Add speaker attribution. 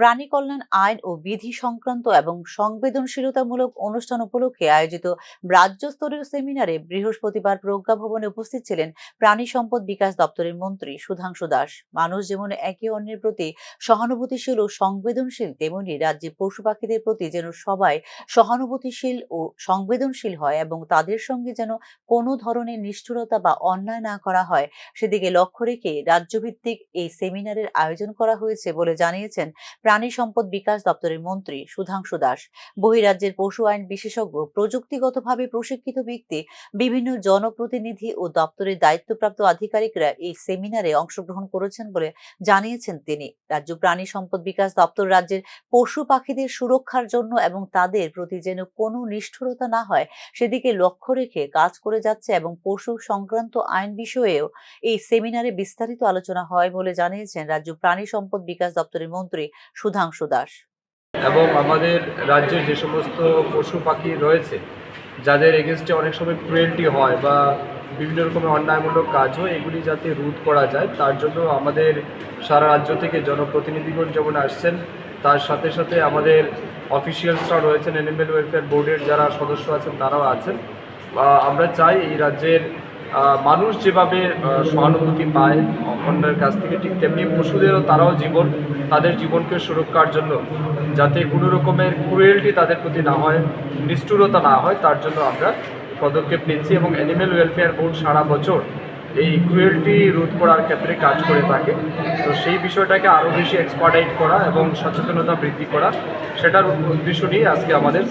Speaker 1: প্রাণী কল্যাণ আইন ও বিধি সংক্রান্ত এবং সংবেদনশীলতামূলক অনুষ্ঠান উপলক্ষে আয়োজিত রাজ্যস্তরীয় সেমিনারে বৃহস্পতিবার প্রজ্ঞা ভবনে উপস্থিত ছিলেন প্রাণী সম্পদ বিকাশ দপ্তরের মন্ত্রী সুধাংশু দাস। মানুষ যেমন একে অন্যের প্রতি সহানুভূতিশীল ও সংবেদনশীল, তেমনি রাজ্যে পশু পাখিদের প্রতি যেন সবাই সহানুভূতিশীল ও সংবেদনশীল হয় এবং তাদের সঙ্গে যেন কোনো ধরনের নিষ্ঠুরতা বা অন্যায় না করা হয়, সেদিকে লক্ষ্য রেখে রাজ্যভিত্তিক এই সেমিনারের আয়োজন করা হয়েছে বলে জানিয়েছেন প্রাণী সম্পদ বিকাশ দপ্তরের মন্ত্রী সুধাংশু দাস, বহিরাজ্যের পশু আইন বিশেষজ্ঞ, প্রযুক্তিগতভাবে প্রশিক্ষিত ব্যক্তি, বিভিন্ন জনপ্রতিনিধি ও দপ্তরের দায়িত্বপ্রাপ্ত আধিকারিকরা এই সেমিনারে অংশগ্রহণ করেছেন বলে জানিয়েছেন তিনি। রাজ্য প্রাণী সম্পদ বিকাশ দপ্তর রাজ্যের পশু পাখিদের সুরক্ষার জন্য এবং তাদের প্রতি যেন কোনো নিষ্ঠুরতা না হয়, সেদিকে লক্ষ্য রেখে কাজ করে যাচ্ছে এবং পশু সংক্রান্ত আইন বিষয়েও এই সেমিনারে বিস্তারিত আলোচনা হয় বলে জানিয়েছেন রাজ্য প্রাণী সম্পদ বিকাশ দপ্তরের মন্ত্রী সুধাংশু দাস।
Speaker 2: এবং আমাদের রাজ্যে যে সমস্ত পশু পাখি রয়েছে, যাদের এগেনস্টে অনেক সময় ক্রুয়েলটি হয় বা বিভিন্ন রকমের অন্যায়মূলক কাজ হয় এগুলি যাতে রোধ করা যায়, তার জন্য আমাদের সারা রাজ্য থেকে জনপ্রতিনিধিগণ যেমন আসছেন, তার সাথে সাথে আমাদের অফিসিয়ালসরা রয়েছেন অ্যানিমেল ওয়েলফেয়ার বোর্ডের যারা সদস্য আছেন, তারাও আছেন। আমরা চাই এই রাজ্যের মানুষ যেভাবে সহানুভূতি পায় অন্যের কাছ থেকে, ঠিক তেমনি পশুদেরও তারাও জীবন, তাদের জীবনকে সুরক্ষার জন্য, যাতে কোনো রকমের ক্রুয়েলটি তাদের প্রতি না হয়, নিষ্ঠুরতা না হয়, তার জন্য আমরা পদক্ষেপ নিচ্ছি এবং অ্যানিমেল ওয়েলফেয়ার বোর্ড সারা বছর এই ক্রুয়েলটি রোধ করার ক্ষেত্রে কাজ করে থাকে। তো সেই বিষয়টাকে আরও বেশি এক্সপার্টাইট করা এবং সচেতনতা বৃদ্ধি করা, সেটার উদ্দেশ্য নিয়ে আজকে আমাদের